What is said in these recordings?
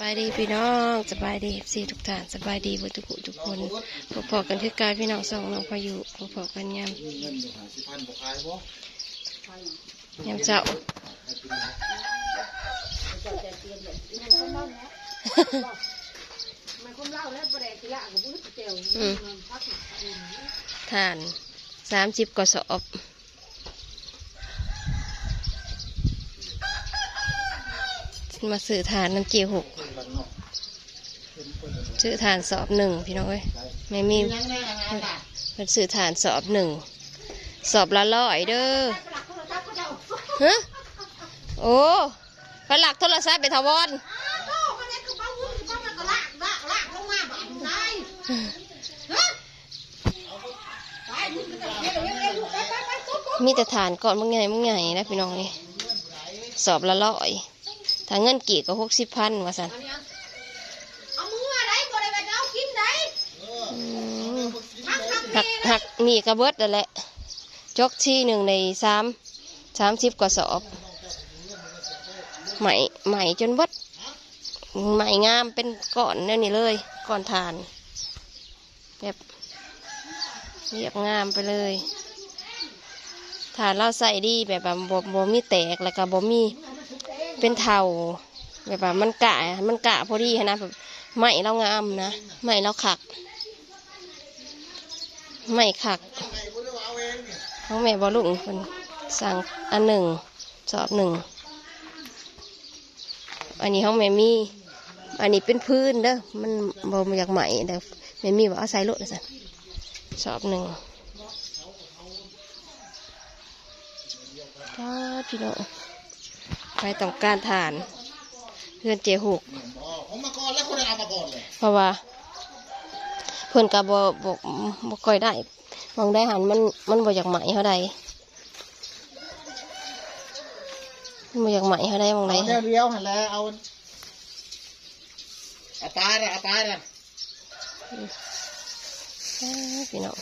บายดีพี่น้องสบายดีสี่ทุกท่านสบายดีบุทุกผู้ทุกคนพอๆกันคือกายพี่น้องสองน้องพายุพอๆกันยามมีเงินอยู่หาสิพันบ่ขายบ่ยามเช้ามันคงเล่าแล้วประเดี๋ยวละกับบุ้งเตียวอืมทานสามสิบกว่าสอบมาซื้อทานน้ำเจียวหกบ้านนอก ซื้อทานสอบหนึ่งพี่น้องเอ้ยไม่มียังแน่งานน่ะเป็นซื้อทานสอบหนึ่งสอบละร้อยเด้อหลักโทรศัพท์ก็เจ้าฮะโอ้ฝลักโทรศัพท์ไปทวอนโอ้คนนี้คือบ้าวุ้นบ้ามันก็ลากลากลากลงมาบ้านใช่ฮะไปมึงก็จะเร็วเร็วเร็วไปไปไปตุ๊บตุ๊บมีแต่ฐานก่อนมึงไงมึงไงนะพี่น้องนี่สอบละร้อยถ้าเงินกี่ก็หกสิบพันว่าสัน อันนี้เอามืออะไรบ่ได้ไปเอากินได้ อืม ทักทัก หักหักมีกระเบิดนั่นแหละจกที่หนึ่งในสามสามสิบกว่าสอบใหม่ใหม่จนเบิดใหม่งามเป็นก้อนเนี่ยนี่เลยก้อนทาน แบบเรียบงามไปเลยฐานเราใส่ดีแบบว่าบ่บ่มีแตกแล้วก็บ่มีเป็นเทาแบบมันกะมันกะพอดีนนะแบบไหมเรางามนะไหมเราขัก ไหมขักไอ้บ่ได้ว่าเอาเองนี่น้องแม่บอลุงคนสั่งอันหนึ่งสอบหนึ่ง อันนี้ห้องแม่มี อันนี้เป็นพื้นเด้อ มันบ่มาจากไหมเด้อแม่มีว่าเอาใส่รถนะสันสอบหนึ่งก็พี่น้องใครต้องการทานเพื่อนเจหกบ่ผมมาก่อนแล้วคนได้เอามาก่อนเลยเพราะว่าเพื่อนกับบบ่บ่ค่อยได้มองได้หันมันมันบ่อยากไหมเขาใดมันบ่อยากไหมเขาได้มองได้เอาแนวเดียวหั่นแหละเอาเอาตายน่ะเอาตายน่ะพี่น้อง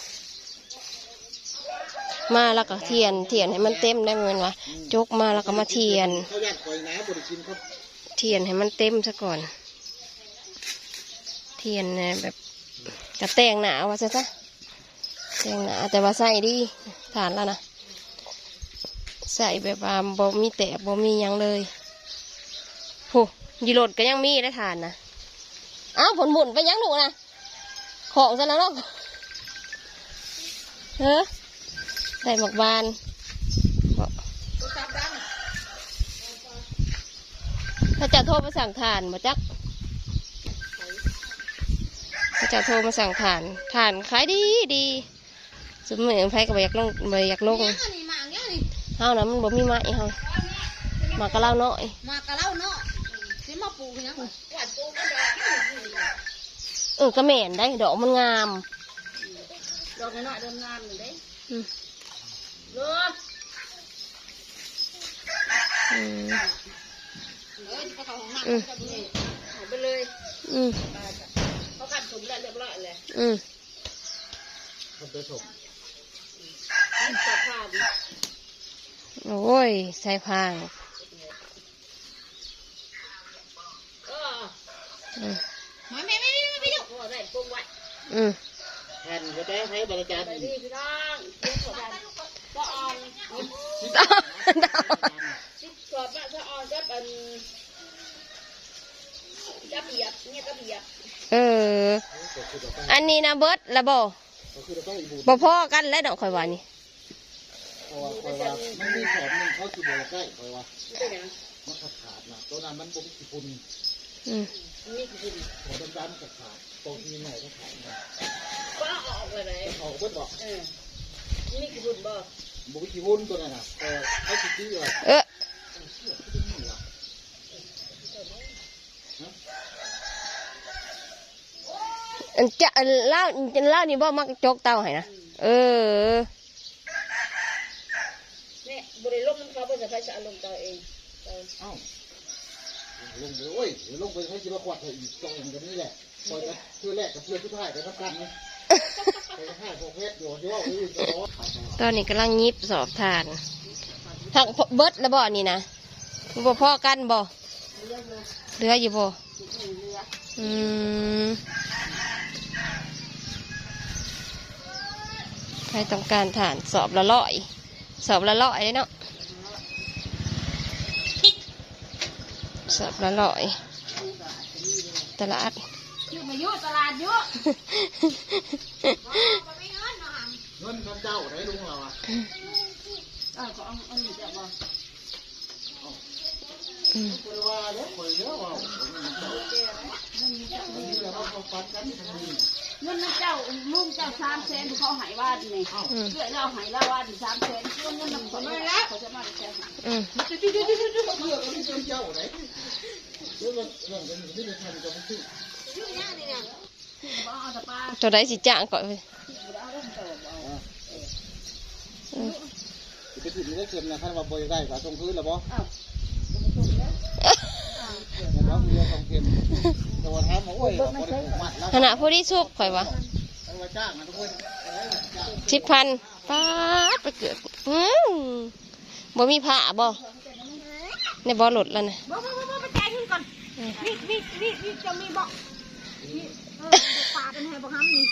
มาแล้วก็เทียน เทียนให้มันเต็มได้เหมือนวะจกมาแล้วก็มาเทียนเขาญาติข่อยนะบ่ได้กินเขาเทียนให้มันเต็มซะก่อน เทียนเนี่ยแบบ กระแตงหนาว่าซะซะแตงหนาแต่ว่าใส่ดีฐานแล้วนะใส่แบบว่าบ่มีแตกบ่มียังเลยโหยีรถก็ยังมีได้ทานนะอ้าวผลหมุนไปยังหนูนะของซะแล้วเนาะเฮ้ได้หมกบานถ้าจะโทรมาสั่งทานมาจัก ถ้าจะโทรมาสั่งทานทานขายดีดีสมมติไผก็บ่อยากลงบ่อยากลงเนี่ยนี่มาเนี่ยนี่เฮานะมันบ่มีไม้เฮามาก็เล่าน้อยมากะเล่าเนาะสิมาปลูกยังกวาดปลูกก็ดอกเออก็แม่นได้ดอกมันงามดอกน้อยๆเดินงามอยู่เด้อืมเด้ออืมเอ้ย มเขาขัดถุงแล้วเรียบร้อยเลยอืมเขาไปส่งจับผ้าดิโอ้ยใส่พางเอออืมไม่ไม่ไม่ไม่ไม่เดี๋ยวได้ปรุงไว้อืมแผ่นก็ได้ให้บริการไปดีพี่น้องเดี๋ยวขอได้ก็อ่อนสิบกว่าบาทถ้าอ่อนก็เป็นกระเบียบเนี่ยกระเบียบ เออ อันนี้นะเบิดละบ่ก็คือเราต้องอีบูดบ่พอกันแล้วดอกข่อยว่านี่เพราะว่าข่อยว่ามันมีสอบหนึงเขาสิบ่ใกล้ข่อยว่าไม่เป็นไรมันขาดขาดนะตัวนั้นมันบ่มีกี่ปุ่นอืมนี่คือหัวดำๆก็ขาดตรงที่ไหนก็ขาดนะก็ออกไปเลยเขาเบิดบอกเออนี่คือบุญบ่บ่มีกี่ปุ่นตัวนั้นน่ะแต่เขาสิซื้อว่าเอออันจะ เล่าเล่านี่บ่มักจกเตาให้นะเออเนี่ยบริลงมันเขาเป็นสะพายจะอารมณ์ตัวเองเออเอ้าลงไปโอ้ยเดี๋ยวลงไปให้สิมาขวดให้อีกจองกันนี่แหละคอยจะเพื่อแรกกับเพื่อนสุดท้ายกันนี่ไปให้พวกเพชรอยู่ที่ว่าอยจะตอนนี้กำลังยิบสอบทานทักเบิดแล้วบ่นี่นะบ่พ่อกันบ่เหลืออยู่บ่อืม ครต้องการฐานสอบละร้อย สอบละร้อยเนาะสอบละร้อย ตลาดชื่อมายุตลาดยุไม่เงินเนาะเงินท่านเจ้าได้ลุงเราอะเออก็เอาเอาหนีจะบอกอืมคนว่าเล็กคนเยอะว่านี่เรา เขาฟันกันทำนี่เงินนั่นเจ้าลุงเจ้าสามแสนเขาหายว่านี่อืมเพื่อเราหายละว่าสามแสนเงินนำคนไม่แล้วเขาจะมาแสนอืมเพื่อเขาไม่เป็นเจ้าไหนเรื่องเรื่องกันนี่เป็นทันกับมันชื่อชื่อย่านี่เนี่ยบ้าแต่ป้าตัวใดสิจ้างก่อนเลยไปถึงได้เก็บนะท่านว่าบริได้ก็ส่งพื้น แล้วบ่แต่ว่ามีของเก็บแต่ว่าถามว่าโอ้ยบริผูกมัดแล้วขณะผู้ที่ซุบข่อยว่าเอามาจ้างนะทุกคนจ้างสิบพันป้าดไปเกิดอืมบ่มีผ้าบ่ในบ่หลุดแล้วนะบอกบอกบอกไปจ่ายเงินก่อนนี่นี่นี่นี่จะมีบอกนี่เออปาเป็นไงบอกห้ามนี่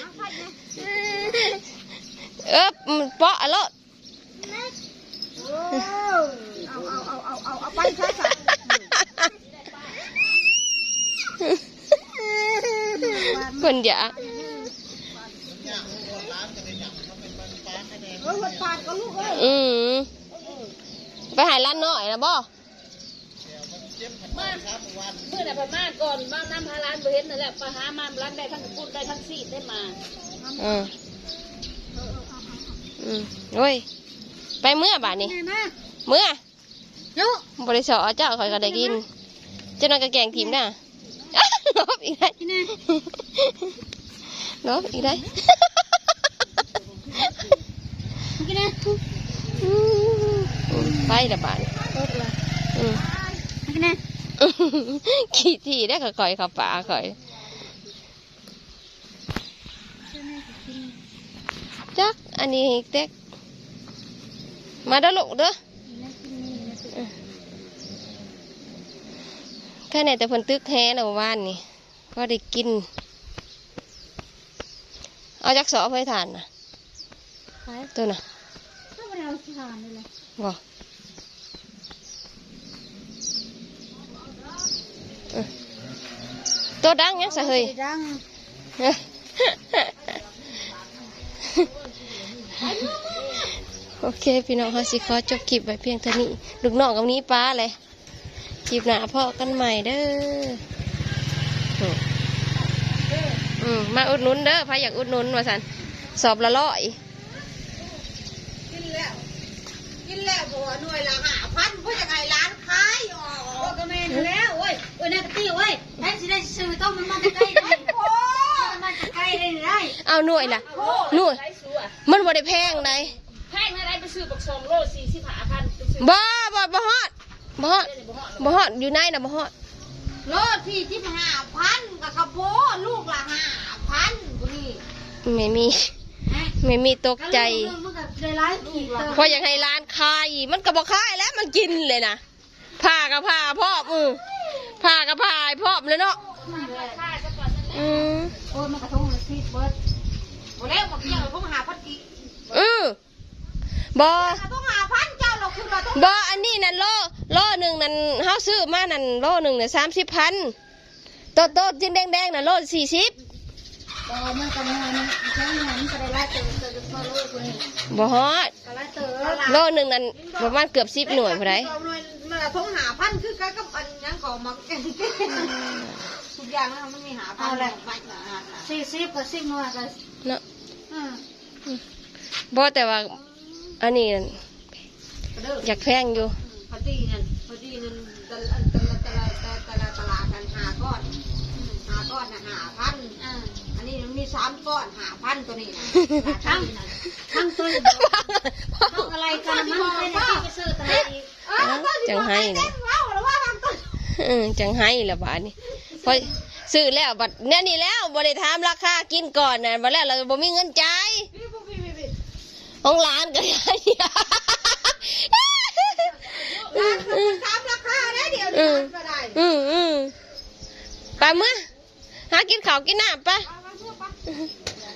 เอาใช่ไหมเออมันเปาะอะโลดโอ้เอาเอาเอาเอาเอาเอาไปใช่ค่ะ คนอย่าเออหัดปาดก็ลูกเอ้ยอืมไปหายร้านน้อยนะบ่เมื่อไหร่ประมาณก่อนบ้านน้ำพาร้านบ่เห็นนั่นแหละไปหามาร้านได้ทั้งปุ้นได้ทั้งซีดได้มาอืมอืมโอ้ยไปเมื่อบาทนี้ไงมาเมื่อยุบริษัทเจ้าข่อยก็ได้กินเจ้านายก็แกงทีมน่ะ ลบอีกได้กินไงลบอีกได้กินไงอืมไปละบาทอืมกินไงขี้ที่ได้ก็ข่อยเขับป่าข่อยจักอันนี้เต็กมาเด้อลูกเด้อ แค่ไหนแต่เพิ่นตึกแฮนะเมื่อวานนี่ก็ได้กิน เอาจักสอเพื่อทานนะตัวน่ะถ้าไม่เอาทานเลยบ่เออตัวดังยังสะเฮยดังโอเค พี่น้องเขาสิขอจบคลิปไว้เพียงเท่านี้ ลูกน้องกับนี้ป้าเลย คลิปหน้าพ่อกันใหม่เด้อโอ้อืมมาอุดหนุนเด้อใครอยากอุดหนุนว่าสันสอบละร้อยกินแล้วกินแล้วบอกว่าหน่วยละห้าพันเพื่อจะไงร้านขายอ๋อก็แม่นแล้วเว้ยเอ้ยนายกะตี้เว้ยแทนสิได้ซื้อต้มมันมาจะใกล้ได้โอ้มันมาจะใกล้ได้ได้เอาหน่วยล่ะหน่วยมันบ่ได้แพงไดแพงอะไรไปซื้อบักสองโลสี่สิบห้าพันไปซื้อบ่บ่บ่ฮอดบ่ฮอด บ่ฮอดอยู่ในน่ะบ่ฮอดโลสี่สิบห้าพันกับกระโปลูกละห้าพันกูนี่ไม่มี ไม่มีตกใจมันก็ได้ร้ายขีดเพราะอยากให้ร้านคายมันก็บ่คายแล้วมันกินเลยนะผ่ากับผ่าพ่อมอือผ่ากับผ่าให้พ่อมเลยเนาะอืมโอ้ยมันกระทงเลยซีดเบิร์ดโอ้แล้วบอกเจ้าต้องหาพันกี่อือบ่ต้องหาพันเจ้าเราคือเราต้องบ่อันนี้นั่นโล โลหนึ่งนั่นเฮาซื้อมานั่นโลหนึ่งน่ะสามสิบพันโตโตๆจินแดงๆน่ะโลสี่สิบเออมันก็มันมันแค่นั้นก็ได้ร้ายเติมเติมพอโลกูนี่บ่ฮอดก็ร้ายเติมโลหนึ่งนั่นประมาณเกือบสิบหน่วยพอไดมันต้องหาพันคือกันกับอันยังก่อมาทุกอย่างนะมันมีหาพันสี่สิบกับสิบหน่วยกันเนาะอืมบ่แต่ว่าอันนี้นั่นเด้ออยากแพงอยู่พอดี นั่นพอดีนั่นตะละตะละตะละตะละตะละกันหาก้อนหาก้อนนะหาพันอันนี้มันมีสามก้อนหาพันตัวนี้นะทั้งทั้งตัวทั้งอะไรกันมันไม่ได้ไปซื้อตลาดอีกจังให้นะว้าวหรือว่าทำต้นเออจังให้ละบาทนี่พอซื้อแล้วบัดเนี่ยนี่แล้วบ่ได้ถามราคากินก่อนน่ะบ่แล้วเราบ่มีเงินจ่ายของร้านก็ได้ ร้านเขาตามราคาได้เดี๋ยวนี้ร้านก็ได้อืมอืมไปเมื่อหากินข้าวกินน้ำไป เอามาเพื่อปะ